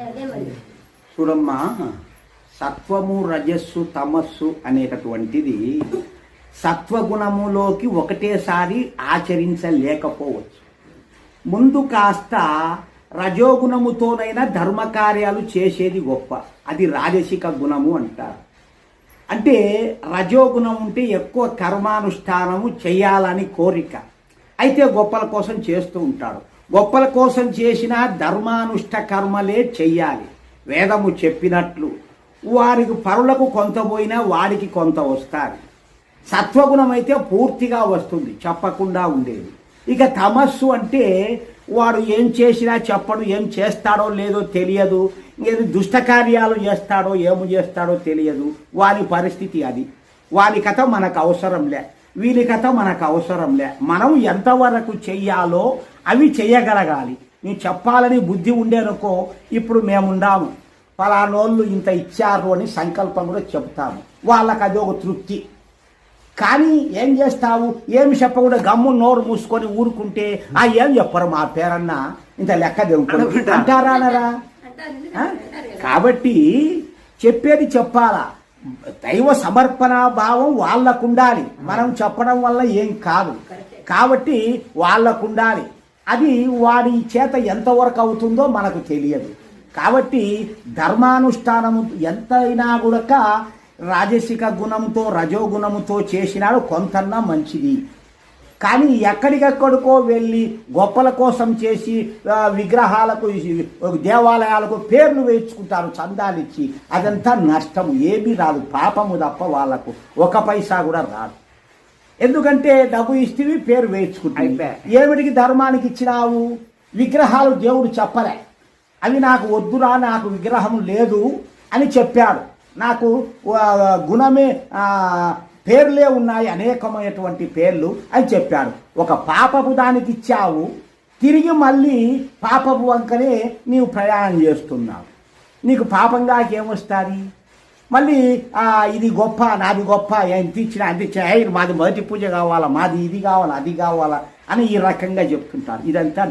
చూడమ్మా సత్వము రజస్సు తమస్సు అనేటటువంటిది సత్వగుణములోకి ఒకటేసారి ఆచరించలేకపోవచ్చు. ముందు కాస్త రజోగుణముతోనైనా ధర్మకార్యాలు చేసేది గొప్ప. అది రాజసిక గుణము అంటారు. అంటే రజోగుణం ఉంటే ఎక్కువ కర్మానుష్ఠానము చేయాలని కోరిక. అయితే గొప్పల కోసం చేస్తూ ఉంటాడు గొప్పల కోసం చేసిన ధర్మానుష్ట కర్మలే చెయ్యాలి. వేదము చెప్పినట్లు వారికి పరులకు కొంత పోయినా వాడికి కొంత వస్తారు సత్వగుణం అయితే పూర్తిగా వస్తుంది చెప్పకుండా ఉండేది. ఇక తమస్సు అంటే వాడు ఏం చేసినా చెప్పడు ఏం చేస్తాడో లేదో తెలియదు. ఏది దుష్ట కార్యాలు చేస్తాడో ఏమి చేస్తాడో తెలియదు. వారి పరిస్థితి అది. వారి కథ మనకు అవసరం లే. వీని కథ మనకు అవసరంలే మనం ఎంతవరకు చెయ్యాలో అవి చెయ్యగలగాలి. నేను చెప్పాలని బుద్ధి ఉండేనుకో ఇప్పుడు మేముండాము. ఫలానోళ్ళు ఇంత ఇచ్చారు అని సంకల్పం కూడా చెప్తాము వాళ్ళకి అది ఒక తృప్తి. కానీ ఏం చేస్తావు? ఏమి చెప్పకుండా గమ్ము నోరు మూసుకొని ఊరుకుంటే ఆ ఏం చెప్పరు మా పేరన్న? ఇంత లెక్క. అంటారా అనరా. కాబట్టి చెప్పేది చెప్పాలా? దైవ సమర్పణ భావం వాళ్ళకు ఉండాలి మనం చెప్పడం వల్ల ఏం కాదు. కాబట్టి వాళ్ళకు ఉండాలి అది వాడి చేత ఎంతవరకు అవుతుందో మనకు తెలియదు. కాబట్టి ధర్మానుష్ఠానము ఎంతైనా కూడా రాజసిక గుణంతో రజోగుణముతో చేసినాడు కొంతన్నా మంచిది. కానీ ఎక్కడికెక్కడికో వెళ్ళి గొప్పల కోసం చేసి విగ్రహాలకు దేవాలయాలకు పేర్లు వేయించుకుంటారు చందాలు ఇచ్చి అదంతా నష్టము ఏమీ రాదు. పాపము తప్ప వాళ్ళకు ఒక పైసా కూడా రాదు. ఎందుకంటే డబ్బు ఇస్తేవి పేరు వేయించుకుంటాయి. ఏమిటికి ధర్మానికి ఇచ్చినావు? విగ్రహాలు దేవుడు చెప్పలే. అవి నాకు వద్దురా నాకు విగ్రహం లేదు అని చెప్పాడు. నాకు గుణమే పేర్లే ఉన్నాయి అనేకమైనటువంటి పేర్లు అని చెప్పాడు ఒక పాపపు దానికి ఇచ్చావు తిరిగి మళ్ళీ పాపపు వంకనే నీవు ప్రయాణం చేస్తున్నావు. నీకు పాపంగా ఏమొస్తుంది? మళ్ళీ ఇది గొప్ప నాది గొప్ప ఎంత ఇచ్చినా అంత ఇచ్చినా మాది మొదటి పూజ కావాలా మాది ఇది కావాలా అది కావాలా అని ఈ రకంగా చెప్తుంటారు. ఇదంతా